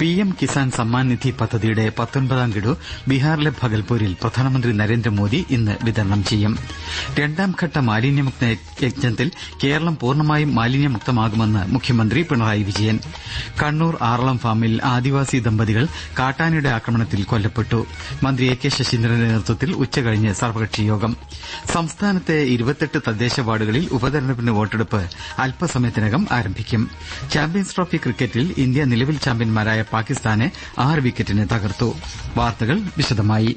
PM Kisan Samman Nidhi പദ്ധതിയുടെ പത്തൊൻപതാം ഗഡു ബീഹാറിലെ ഭഗൽപൂരിൽ പ്രധാനമന്ത്രി നരേന്ദ്രമോദി ഇന്ന് വിതരണം ചെയ്യും. രണ്ടാംഘട്ട മാലിന്യമുക്ത യജ്ഞത്തിൽ കേരളം പൂർണമായും മാലിന്യമുക്തമാകുമെന്ന് മുഖ്യമന്ത്രി പിണറായി വിജയൻ. കണ്ണൂർ ആറളം ഫാമിൽ ആദിവാസി ദമ്പതികൾ കാട്ടാനയുടെ ആക്രമണത്തിൽ കൊല്ലപ്പെട്ടു. മന്ത്രി എ കെ ശശീന്ദ്രന്റെ നേതൃത്വത്തിൽ ഉച്ചകഴിഞ്ഞ് സർവകക്ഷി യോഗം. സംസ്ഥാനത്തെ ഇരുപത്തെട്ട് തദ്ദേശ വാർഡുകളിൽ ഉപതെരഞ്ഞെടുപ്പിന് വോട്ടെടുപ്പ് അല്പസമയത്തിനകം ആരംഭിക്കും. ചാമ്പ്യൻസ് ട്രോഫി ക്രിക്കറ്റിൽ ഇന്ത്യ നിലവിൽ ചാമ്പ്യന്മാരായ പാകിസ്ഥാനെ ആറ് വിക്കറ്റിന് തകർത്തു. വാർത്തകൾ വിശദമായി.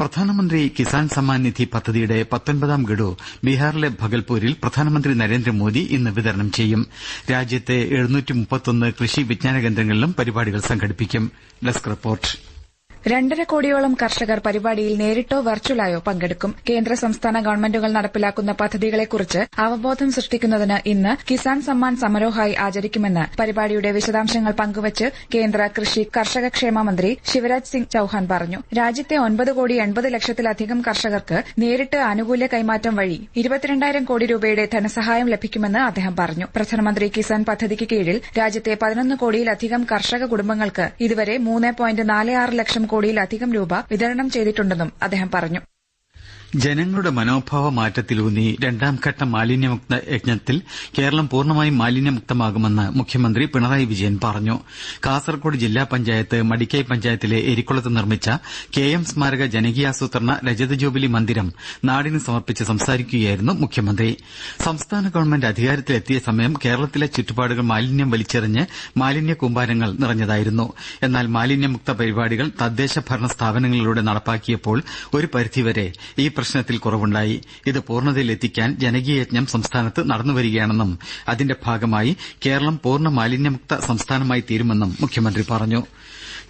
പ്രധാനമന്ത്രി കിസാൻ സമ്മാൻ നിധി പദ്ധതിയുടെ പത്തൊൻപതാം ഗഡു ബീഹാറിലെ ഭഗൽപൂരിൽ പ്രധാനമന്ത്രി നരേന്ദ്രമോദി ഇന്ന് വിതരണം ചെയ്യും. രാജ്യത്തെ കൃഷി വിജ്ഞാന കേന്ദ്രങ്ങളിലും പരിപാടികൾ സംഘടിപ്പിക്കും. Desk report. രണ്ടര കോടിയോളം കർഷകർ പരിപാടിയിൽ നേരിട്ടോ വെർച്വലായോ പങ്കെടുക്കും. കേന്ദ്ര സംസ്ഥാന ഗവൺമെന്റുകൾ നടപ്പിലാക്കുന്ന പദ്ധതികളെക്കുറിച്ച് അവബോധം സൃഷ്ടിക്കുന്നതിന് ഇന്ന് കിസാൻ സമ്മാൻ സമരോഹായി ആചരിക്കുമെന്ന് പരിപാടിയുടെ വിശദാംശങ്ങൾ പങ്കുവച്ച് കേന്ദ്ര കൃഷി കർഷക ക്ഷേമ മന്ത്രി ശിവരാജ് സിംഗ് ചൌഹാൻ പറഞ്ഞു. രാജ്യത്തെ ഒൻപത് കോടി എൺപത് ലക്ഷത്തിലധികം കർഷകർക്ക് നേരിട്ട് ആനുകൂല്യ കൈമാറ്റം വഴി ഇരുപത്തിരണ്ടായിരം കോടി രൂപയുടെ ധനസഹായം ലഭിക്കുമെന്ന് അദ്ദേഹം പറഞ്ഞു. പ്രധാനമന്ത്രി കിസാൻ പദ്ധതിക്ക് കീഴിൽ രാജ്യത്തെ പതിനൊന്ന് കോടിയിലധികം കർഷക കുടുംബങ്ങൾക്ക് ഇതുവരെ മൂന്ന് ലക്ഷം കോടിയിലധികം രൂപ വിതരണം ചെയ്തിട്ടുണ്ടെന്നും അദ്ദേഹം പറഞ്ഞു ജനങ്ങളുടെ മനോഭാവ മാറ്റത്തിലൂന്നി രണ്ടാംഘട്ട മാലിന്യമുക്ത യജ്ഞത്തിൽ കേരളം പൂർണമായും മാലിന്യമുക്തമാകുമെന്ന് മുഖ്യമന്ത്രി പിണറായി വിജയൻ പറഞ്ഞു. കാസർകോട് ജില്ലാ പഞ്ചായത്ത് മടിക്കൈ പഞ്ചായത്തിലെ എരിക്കുളത്ത് നിർമ്മിച്ച കെ എം സ്മാരക ജനകീയാസൂത്രണ രജത ജൂബിലി മന്ദിരം നാടിന് സമർപ്പിച്ച് സംസാരിക്കുകയായിരുന്നു മുഖ്യമന്ത്രി. സംസ്ഥാന ഗവൺമെന്റ് അധികാരത്തിലെത്തിയ സമയം കേരളത്തിലെ ചുറ്റുപാടുകൾ മാലിന്യം വലിച്ചെറിഞ്ഞ് മാലിന്യ കൂമ്പാരങ്ങൾ നിറഞ്ഞതായിരുന്നു. എന്നാൽ മാലിന്യമുക്ത പരിപാടികൾ തദ്ദേശ ഭരണ സ്ഥാപനങ്ങളിലൂടെ നടപ്പാക്കിയപ്പോൾ ഒരു പരിധിവരെ ഈ പ്രശ്നത്തിൽ കുറവുണ്ടായി. ഇത് പൂർണതയിലെത്തിക്കാൻ ജനകീയ യജ്ഞം സംസ്ഥാനത്ത് നടന്നുവരികയാണെന്നും അതിന്റെ ഭാഗമായി കേരളം പൂർണ മാലിന്യമുക്ത സംസ്ഥാനമായി തീരുമെന്നും മുഖ്യമന്ത്രി പറഞ്ഞു.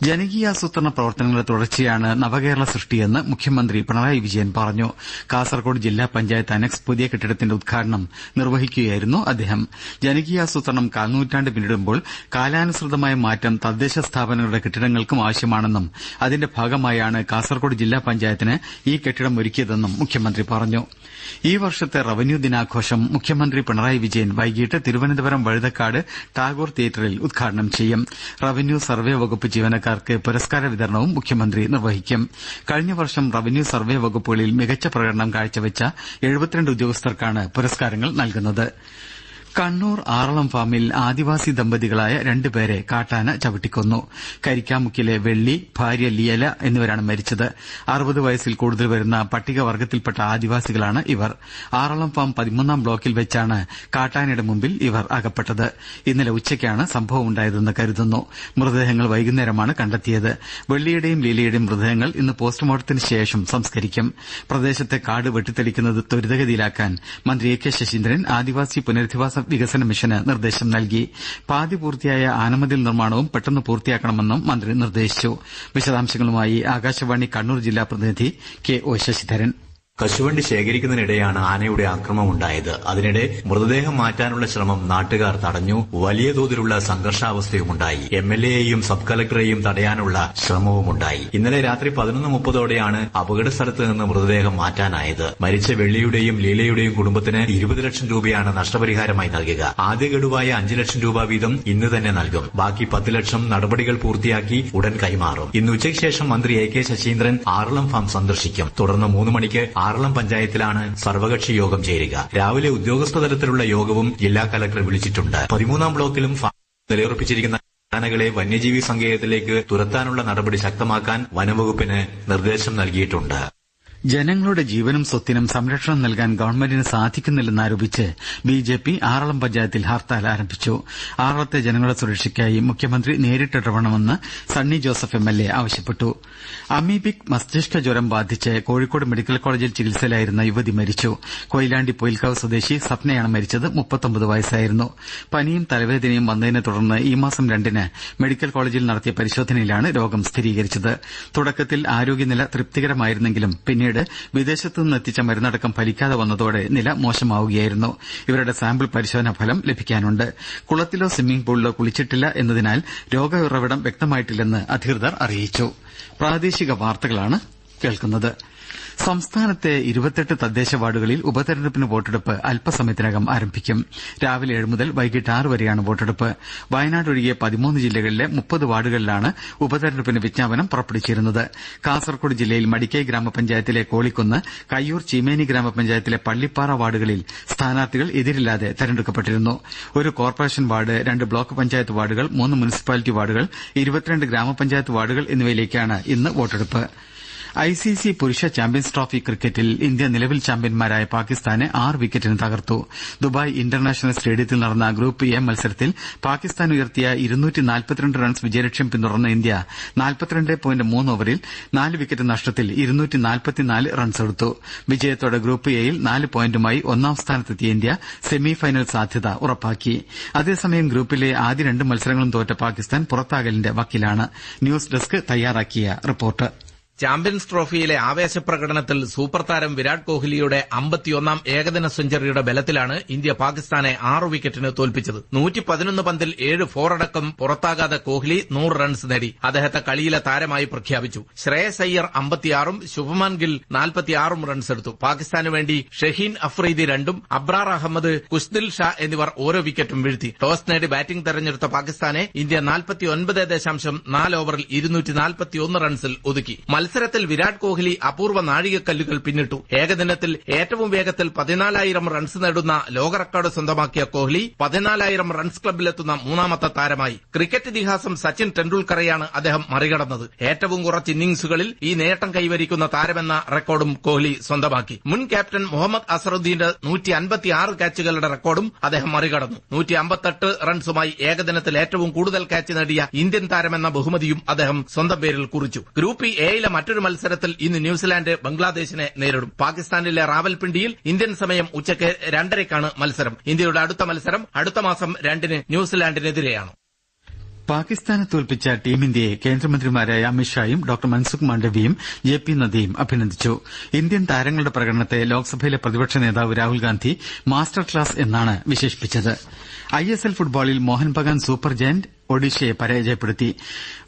ജനകീയാസൂത്രണ പ്രവർത്തനങ്ങളുടെ തുടർച്ചയാണ് നവകേരള സൃഷ്ടിയെന്ന് മുഖ്യമന്ത്രി പിണറായി വിജയൻ പറഞ്ഞു. കാസർകോട് ജില്ലാ പഞ്ചായത്ത് അനക്സ് പുതിയ കെട്ടിടത്തിന്റെ ഉദ്ഘാടനം നിർവഹിക്കുകയായിരുന്നു അദ്ദേഹം. ജനകീയാസൂത്രണം കാൽനൂറ്റാണ്ട് പിന്നിടുമ്പോൾ കാലാനുസൃതമായ മാറ്റം തദ്ദേശ സ്ഥാപനങ്ങളുടെ കെട്ടിടങ്ങൾക്കും ആവശ്യമാണെന്നും അതിന്റെ ഭാഗമായാണ് കാസർകോട് ജില്ലാ പഞ്ചായത്തിന് ഈ കെട്ടിടം ഒരുക്കിയതെന്നും മുഖ്യമന്ത്രി പറഞ്ഞു. ഈ വർഷത്തെ റവന്യൂ ദിനാഘോഷം മുഖ്യമന്ത്രി പിണറായി വിജയൻ വൈകിട്ട് തിരുവനന്തപുരം വഴുതക്കാട് ടാഗോർ തിയേറ്ററിൽ ഉദ്ഘാടനം ചെയ്യും. റവന്യൂ സർവേ വകുപ്പ് ജീവനക്കാർക്ക് പുരസ്കാര വിതരണവും മുഖ്യമന്ത്രി നിർവഹിക്കും. കഴിഞ്ഞ വർഷം റവന്യൂ സർവേ വകുപ്പുകളിൽ മികച്ച പ്രകടനം കാഴ്ചവെച്ച ഉദ്യോഗസ്ഥർക്കാണ് പുരസ്കാരങ്ങൾ നൽകുന്നത്. കണ്ണൂർ ആറളം ഫാമിൽ ആദിവാസി ദമ്പതികളായ രണ്ടുപേരെ കാട്ടാന ചവിട്ടിക്കൊന്നു. കരിക്കാമുക്കിലെ വെള്ളി ഭാര്യ ലിയല എന്നിവരാണ് മരിച്ചത്. അറുപത് വയസ്സിൽ കൂടുതൽ വരുന്ന പട്ടികവർഗത്തിൽപ്പെട്ട ആദിവാസികളാണ് ഇവർ. ആറളം ഫാം പതിമൂന്നാം ബ്ലോക്കിൽ വെച്ചാണ് കാട്ടാനയുടെ മുമ്പിൽ ഇവർ അകപ്പെട്ടത്. ഇന്നലെ ഉച്ചയ്ക്കാണ് സംഭവമുണ്ടായതെന്ന് കരുതുന്നു. മൃതദേഹങ്ങൾ വൈകുന്നേരമാണ് കണ്ടെത്തിയത്. വെള്ളിയുടെയും ലീലയുടെയും മൃതദേഹങ്ങൾ ഇന്ന് പോസ്റ്റ്മോർട്ടത്തിന് ശേഷം സംസ്കരിക്കും. പ്രദേശത്തെ കാട് വെട്ടിത്തെളിക്കുന്നത് ത്വരിതഗതിയിലാക്കാൻ മന്ത്രി എ കെ ശശീന്ദ്രൻ ആദിവാസി പുനരധിവാസ വികസന മിഷന് നിർദ്ദേശം നൽകി. പാതി പൂർത്തിയായ ആനമതിൽ നിർമ്മാണവും പെട്ടെന്ന് പൂർത്തിയാക്കണമെന്നും മന്ത്രി നിർദ്ദേശിച്ചു. വിശദാംശങ്ങളുമായി ആകാശവാണി കണ്ണൂർ ജില്ലാ പ്രതിനിധി കെ ഒ ശശിധരൻ. കശുവണ്ടി ശേഖരിക്കുന്നതിനിടെയാണ് ആനയുടെ ആക്രമണം ഉണ്ടായത്. അതിനിടെ മൃതദേഹം മാറ്റാനുള്ള ശ്രമം നാട്ടുകാർ തടഞ്ഞു. വലിയ തോതിലുള്ള സംഘർഷാവസ്ഥയുമുണ്ടായി എം എൽ എയെയും സബ് കളക്ടറെയും തടയാനുള്ള ശ്രമവുമുണ്ടായി ഇന്നലെ രാത്രി പതിനൊന്ന് മുപ്പതോടെയാണ് അപകട സ്ഥലത്ത് നിന്ന് മൃതദേഹം മാറ്റാനായത്. മരിച്ച വെള്ളിയുടെയും ലീലയുടെയും കുടുംബത്തിന് ഇരുപത് ലക്ഷം രൂപയാണ് നഷ്ടപരിഹാരമായി നൽകുക. ആദ്യ ഗഡുവായ അഞ്ച് ലക്ഷം രൂപ വീതം ഇന്ന് തന്നെ നൽകും. ബാക്കി പത്ത് ലക്ഷം നടപടികൾ പൂർത്തിയാക്കി ഉടൻ കൈമാറും. ഇന്ന് ഉച്ചയ്ക്ക് ശേഷം മന്ത്രി A K Saseendran Aralam farm സന്ദർശിക്കും. തുടർന്ന് മൂന്ന് മണിക്ക് ആറളം പഞ്ചായത്തിലാണ് സർവകക്ഷി യോഗം ചേരുക. രാവിലെ ഉദ്യോഗസ്ഥ തലത്തിലുള്ള യോഗവും ജില്ലാ കലക്ടർ വിളിച്ചിട്ടുണ്ട്. പതിമൂന്നാം ബ്ലോക്കിലും നിലയുറപ്പിച്ചിരിക്കുന്ന ആനകളെ വന്യജീവി സങ്കേതത്തിലേക്ക് തുരത്താനുള്ള നടപടി ശക്തമാക്കാൻ വനംവകുപ്പിന് നിർദ്ദേശം നൽകിയിട്ടുണ്ട്. ജനങ്ങളുടെ ജീവനും സ്വത്തിനും സംരക്ഷണം നൽകാൻ ഗവൺമെന്റിന് സാധിക്കുന്നില്ലെന്നാരോപിച്ച് ബി ജെ പി ആറളം പഞ്ചായത്തിൽ ഹർത്താൽ ആരംഭിച്ചു. ആറളത്തെ ജനങ്ങളുടെ സുരക്ഷയ്ക്കായി മുഖ്യമന്ത്രി നേരിട്ടിടപെടണമെന്ന് Sunny Joseph M L A ആവശ്യപ്പെട്ടു. അമീബിക് മസ്തിഷ്ക ജ്വരം ബാധിച്ച് കോഴിക്കോട് മെഡിക്കൽ കോളേജിൽ ചികിത്സയിലായിരുന്ന യുവതി മരിച്ചു. കൊയിലാണ്ടി പൊയിൽക്കാവ് സ്വദേശി സപ്നയാണ് മരിച്ചത്. മുപ്പത്തൊമ്പത് വയസ്സായിരുന്നു. പനിയും തലവേദനയും വന്നതിനെ തുടർന്ന് ഈ മാസം രണ്ടിന് മെഡിക്കൽ കോളേജിൽ നടത്തിയ പരിശോധനയിലാണ് രോഗം സ്ഥിരീകരിച്ചത്. തുടക്കത്തിൽ ആരോഗ്യനില തൃപ്തികരമായിരുന്നെങ്കിലും പിന്നീട് വിദേശത്തു നിന്നെത്തിച്ച മരുന്നടക്കം ഫലിക്കാതെ വന്നതോടെ നില മോശമാവുകയായിരുന്നു. ഇവരുടെ സാമ്പിൾ പരിശോധനാ ഫലം ലഭിക്കാനുണ്ട്. കുളത്തിലോ സ്വിമ്മിംഗ് പൂളിലോ കുളിച്ചിട്ടില്ല എന്നതിനാൽ രോഗ ഉറവിടം വ്യക്തമായിട്ടില്ലെന്ന് അധികൃതർ അറിയിച്ചു. സംസ്ഥാനത്തെ ഇരുപത്തെട്ട് തദ്ദേശ വാർഡുകളിൽ ഉപതെരഞ്ഞെടുപ്പിന് വോട്ടെടുപ്പ് അല്പസമയത്തിനകം ആരംഭിക്കും. രാവിലെ ഏഴ് മുതൽ വൈകിട്ട് ആറ് വരെയാണ് വോട്ടെടുപ്പ്. വയനാട് ഒഴികെ പതിമൂന്ന് ജില്ലകളിലെ മുപ്പത് വാർഡുകളിലാണ് ഉപതെരഞ്ഞെടുപ്പിന് വിജ്ഞാപനം പുറപ്പെടുവിച്ചിരുന്നത്. കാസർകോട് ജില്ലയിൽ മടിക്കൈ ഗ്രാമപഞ്ചായത്തിലെ കോളിക്കുന്ന് കയ്യൂർ ചീമേനി ഗ്രാമപഞ്ചായത്തിലെ പള്ളിപ്പാറ വാർഡുകളിൽ സ്ഥാനാർത്ഥികൾ എതിരില്ലാതെ തെരഞ്ഞെടുക്കപ്പെട്ടിരുന്നു. ഒരു കോർപ്പറേഷൻ വാർഡ് രണ്ട് ബ്ലോക്ക് പഞ്ചായത്ത് വാർഡുകൾ മൂന്ന് മുനിസിപ്പാലിറ്റി വാർഡുകൾ ഇരുപത്തിരണ്ട് ഗ്രാമപഞ്ചായത്ത് വാർഡുകൾ എന്നിവയിലേക്കാണ് ഇന്ന് വോട്ടെടുപ്പ്. ഐസിസി പുരുഷ ചാമ്പ്യൻസ് ട്രോഫി ക്രിക്കറ്റിൽ ഇന്ത്യ നിലവിൽ ചാമ്പ്യൻമാരായ പാകിസ്ഥാനെ ആറ് വിക്കറ്റിന് തകർത്തു. ദുബായ് ഇന്റർനാഷണൽ സ്റ്റേഡിയത്തിൽ നടന്ന ഗ്രൂപ്പ് എ മത്സരത്തിൽ പാകിസ്ഥാൻ ഉയർത്തിയ റൺസ് വിജയലക്ഷ്യം പിന്തുടർന്ന ഇന്ത്യ ഓവറിൽ നാല് വിക്കറ്റ് നഷ്ടത്തിൽ റൺസെടുത്തു വിജയത്തോടെ ഗ്രൂപ്പ് എയിൽ നാല് പോയിന്റുമായി ഒന്നാം സ്ഥാനത്തെത്തിയ ഇന്ത്യ സെമി ഫൈനൽ സാധ്യത ഉറപ്പാക്കി. അതേസമയം ഗ്രൂപ്പിലെ ആദ്യ രണ്ട് മത്സരങ്ങളും തോറ്റ പാകിസ്ഥാൻ പുറത്താകലിന്റെ വക്കിലാണ്. ന്യൂസ് ഡെസ്ക് തയ്യാറാക്കിയ റിപ്പോർട്ട്. ചാമ്പ്യൻസ് ട്രോഫിയിലെ ആവേശപ്രകടനത്തിൽ സൂപ്പർ താരം വിരാട് കോഹ്ലിയുടെ അമ്പത്തിയൊന്നാം ഏകദിന സെഞ്ചുറിയുടെ ബലത്തിലാണ് ഇന്ത്യ പാകിസ്ഥാനെ ആറു വിക്കറ്റിന് തോൽപ്പിച്ചത്. നൂറ്റി പതിനൊന്ന് പന്തിൽ ഏഴ് ഫോറടക്കം പുറത്താകാതെ കോഹ്ലി നൂറ് റൺസ് നേടി. അദ്ദേഹത്തെ കളിയിലെ താരമായി പ്രഖ്യാപിച്ചു. ശ്രേയസ് അയ്യർ അമ്പത്തിയാറും ശുഭമാൻ ഗിൽ നാൽപ്പത്തിയാറും റൺസ് എടുത്തു. പാകിസ്ഥാന് വേണ്ടി ഷഹീൻ അഫ്രീദി രണ്ടും അബ്രാർ അഹമ്മദ് കുസ്ദിൽ ഷാ എന്നിവർ ഓരോ വിക്കറ്റും വീഴ്ത്തി. ടോസ് നേടി ബാറ്റിംഗ് തെരഞ്ഞെടുത്ത പാകിസ്ഥാനെ ഇന്ത്യ നാൽപ്പത്തിയൊൻപത് ദശാംശം നാല് ഓവറിൽ ഇരുന്നൂറ്റി നാൽപ്പത്തിയൊന്ന് റൺസിൽ ഒതുക്കി. മത്സരത്തിൽ വിരാട് കോഹ്ലി അപൂർവ നാഴികക്കല്ലുകൾ പിന്നിട്ടു. ഏകദിനത്തിൽ ഏറ്റവും വേഗത്തിൽ പതിനാലായിരം റൺസ് നേടുന്ന ലോക റെക്കോർഡ് സ്വന്തമാക്കിയ കോഹ്ലി പതിനാലായിരം റൺസ് ക്ലബിലെത്തുന്ന മൂന്നാമത്തെ താരമായി. ക്രിക്കറ്റ് ഇതിഹാസം സച്ചിൻ ടെണ്ടുൽക്കറെയാണ് അദ്ദേഹം മറികടന്നത്. ഏറ്റവും കുറച്ച് ഇന്നിംഗ്സുകളിൽ ഈ നേട്ടം കൈവരിക്കുന്ന താരമെന്ന റെക്കോർഡും കോഹ്ലി സ്വന്തമാക്കി. മുൻ ക്യാപ്റ്റൻ മുഹമ്മദ് അസറുദ്ദീന്റെ നൂറ്റി അൻപത്തിയാറ് ക്യാച്ചുകളുടെ റെക്കോർഡും അദ്ദേഹം മറികടന്നു. നൂറ്റി അമ്പത്തെട്ട് റൺസുമായി ഏകദിനത്തിൽ ഏറ്റവും കൂടുതൽ ക്യാച്ച് നേടിയ ഇന്ത്യൻ താരമെന്ന ബഹുമതിയും അദ്ദേഹം സ്വന്തം പേരിൽ കുറിച്ചു. ഗ്രൂപ്പ് എയിലെ മറ്റൊരു മത്സരത്തിൽ ഇന്ന് ന്യൂസിലാന്റ് ബംഗ്ലാദേശിനെ നേരിടും. പാകിസ്ഥാനിലെ റാവൽപിണ്ടിയിൽ ഇന്ത്യൻ സമയം ഉച്ചയ്ക്ക് രണ്ടരയ്ക്കാണ് മത്സരം. ഇന്ത്യയുടെ അടുത്ത മത്സരം അടുത്ത മാസം രണ്ടിന് ന്യൂസിലാന്റിനെതിരെയാണ് പാകിസ്ഥാനെ തോൽപ്പിച്ച ടീം ഇന്ത്യയെ കേന്ദ്രമന്ത്രിമാരായ അമിത്ഷായും ഡോക്ടർ മൻസുഖ് മാണ്ഡവ്യയും ജെ പി നദ്ദയും അഭിനന്ദിച്ചു. ഇന്ത്യൻ താരങ്ങളുടെ പ്രകടനത്തെ ലോക്സഭയിലെ പ്രതിപക്ഷ നേതാവ് രാഹുൽ ഗാന്ധി മാസ്റ്റർ ക്ലാസ് എന്നാണ് വിശേഷിപ്പിച്ചത്. ഐ എസ് എൽ ഫുട്ബോളിൽ മോഹൻ ബഗാൻ സൂപ്പർ ജയന്റ് ഒഡീഷയെ പരാജയപ്പെടുത്തി.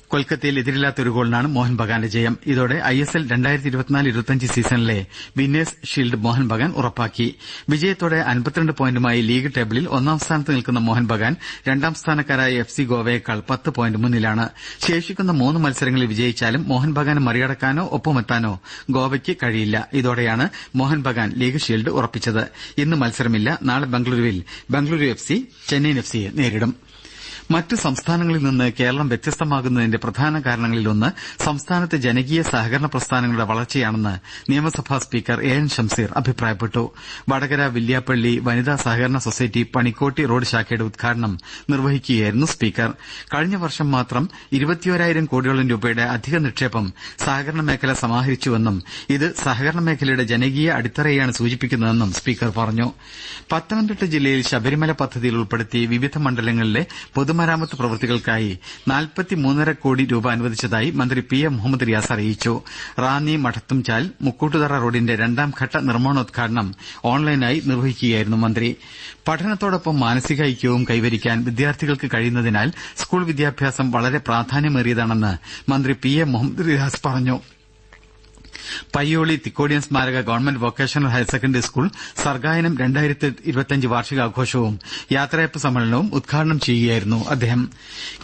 കൊൽക്കത്തയിൽ എതിരില്ലാത്ത ഒരു ഗോളിനാണ് മോഹൻ ബഗാന്റെ ജയം. ഇതോടെ ഐ എസ് എൽ സീസണിലെ വിന്നേഴ്സ് ഷീൽഡ് മോഹൻ ബഗാൻ ഉറപ്പാക്കി. വിജയത്തോടെ അൻപത്തിരണ്ട് പോയിന്റുമായി ലീഗ് ടേബിളിൽ ഒന്നാം സ്ഥാനത്ത് നിൽക്കുന്ന മോഹൻ ബഗാൻ രണ്ടാം സ്ഥാനക്കാരായ എഫ് സി ഗോവയേക്കാൾ പത്ത് പോയിന്റ് മുന്നിലാണ്. ശേഷിക്കുന്ന മൂന്ന് മത്സരങ്ങളിൽ വിജയിച്ചാലും മോഹൻ ബഗാനെ മറികടക്കാനോ ഒപ്പമെത്താനോ ഗോവയ്ക്ക് കഴിയില്ല. ഇതോടെയാണ് മോഹൻ ബഗാൻ ലീഗ് ഷീൽഡ് ഉറപ്പിച്ചത്. ഇന്ന് മത്സരമില്ല. നാളെ ബംഗളൂരുവിൽ Bengaluru F C Chennaiyin F സിയെ നേരിടും. മറ്റ് സംസ്ഥാനങ്ങളിൽ നിന്ന് കേരളം വ്യത്യസ്തമാകുന്നതിന്റെ പ്രധാന കാരണങ്ങളിലൊന്ന് സംസ്ഥാനത്തെ ജനകീയ സഹകരണ പ്രസ്ഥാനങ്ങളുടെ വളർച്ചയാണെന്ന് നിയമസഭാ സ്പീക്കർ എ എൻ ഷംസീർ അഭിപ്രായപ്പെട്ടു. വടകര വില്യാപ്പള്ളി വനിതാ സഹകരണ സൊസൈറ്റി പണിക്കോട്ടി റോഡ് ശാഖയുടെ ഉദ്ഘാടനം നിർവഹിക്കുകയായിരുന്നു സ്പീക്കർ. കഴിഞ്ഞ വർഷം മാത്രം ഇരുപത്തിയോരായിരം കോടിയോളം രൂപയുടെ അധിക നിക്ഷേപം സഹകരണ മേഖല സമാഹരിച്ചുവെന്നും ഇത് സഹകരണ മേഖലയുടെ ജനകീയ അടിത്തറയാണ് സൂചിപ്പിക്കുന്നതെന്നും സ്പീക്കർ പറഞ്ഞു. പത്തനംതിട്ട ജില്ലയിൽ ശബരിമല പദ്ധതിയിൽ ഉൾപ്പെടുത്തി വിവിധ മണ്ഡലങ്ങളിലെ പൊതുമരാമത്ത് പ്രവൃത്തികൾക്കായി നാൽപ്പത്തിമൂന്നര കോടി രൂപ അനുവദിച്ചതായി മന്ത്രി പി എ മുഹമ്മദ് റിയാസ് അറിയിച്ചു. റാന്നി മഠത്തുംചാൽ മുക്കൂട്ടുതറ റോഡിന്റെ രണ്ടാം ഘട്ട നിർമ്മാണോദ്ഘാടനം ഓൺലൈനായി നിർവഹിക്കുകയായിരുന്നു മന്ത്രി. പഠനത്തോടൊപ്പം മാനസിക ഐക്യവും കൈവരിക്കാൻ വിദ്യാർത്ഥികൾക്ക് കഴിയുന്നതിനാൽ സ്കൂൾ വിദ്യാഭ്യാസം വളരെ പ്രാധാന്യമേറിയതാണെന്ന് മന്ത്രി പി എ മുഹമ്മദ് റിയാസ് പറഞ്ഞു. പയ്യോളി തിക്കോടിയൻ സ്മാരക government vocational higher secondary school Sargayanam വാർഷികാഘോഷവും യാത്രയപ്പ് സമ്മേളനവും ഉദ്ഘാടനം ചെയ്യുകയായിരുന്നു അദ്ദേഹം.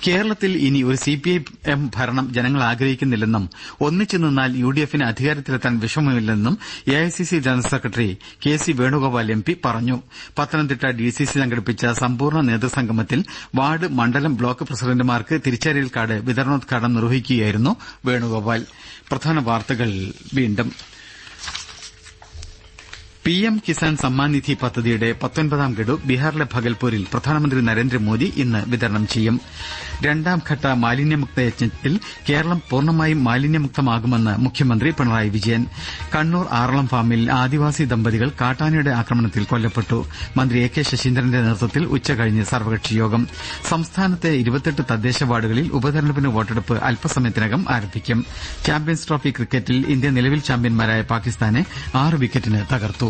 കേരളത്തിൽ ഇനി ഒരു സിപിഐഎം ഭരണം ജനങ്ങൾ ആഗ്രഹിക്കുന്നില്ലെന്നും ഒന്നിച്ചു നിന്നാൽ യു ഡി എഫിന് അധികാരത്തിലെത്താൻ വിഷമമില്ലെന്നും A I C C general secretary K C Venugopal M P പറഞ്ഞു. പത്തനംതിട്ട ഡി സി സി സംഘടിപ്പിച്ച സമ്പൂർണ നേതൃസംഗമത്തിൽ വാർഡ് മണ്ഡലം ബ്ലോക്ക് പ്രസിഡന്റുമാർക്ക് തിരിച്ചറിയൽ കാർഡ് വിതരണോദ്ഘാടനം നിർവഹിക്കുകയായിരുന്നു വേണുഗോപാൽ. പ്രധാന വാർത്തകൾ വീണ്ടും പി എം കിസാൻ സമ്മാൻ നിധി പദ്ധതിയുടെ പത്തൊൻപതാം ഗഡു ബീഹാറിലെ ഭഗൽപൂരിൽ പ്രധാനമന്ത്രി നരേന്ദ്രമോദി ഇന്ന് വിതരണം ചെയ്യും. രണ്ടാംഘട്ട മാലിന്യമുക്ത യജ്ഞത്തിൽ കേരളം പൂർണമായും മാലിന്യമുക്തമാകുമെന്ന് മുഖ്യമന്ത്രി പിണറായി വിജയൻ. കണ്ണൂർ ആറളം ഫാമിൽ ആദിവാസി ദമ്പതികൾ കാട്ടാനയുടെ ആക്രമണത്തിൽ കൊല്ലപ്പെട്ടു. മന്ത്രി എ കെ ശശീന്ദ്രന്റെ നേതൃത്വത്തിൽ ഉച്ചകഴിഞ്ഞ് സർവകക്ഷി യോഗം. സംസ്ഥാനത്തെ ഇരുപത്തെട്ട് തദ്ദേശ വാർഡുകളിൽ ഉപതെരഞ്ഞെടുപ്പിന് വോട്ടെടുപ്പ് അല്പസമയത്തിനകം ആരംഭിക്കും. ചാമ്പ്യൻസ് ട്രോഫി ക്രിക്കറ്റിൽ ഇന്ത്യ നിലവിൽ ചാമ്പ്യന്മാരായ പാകിസ്ഥാനെ ആറ് വിക്കറ്റിന് തകർത്തു.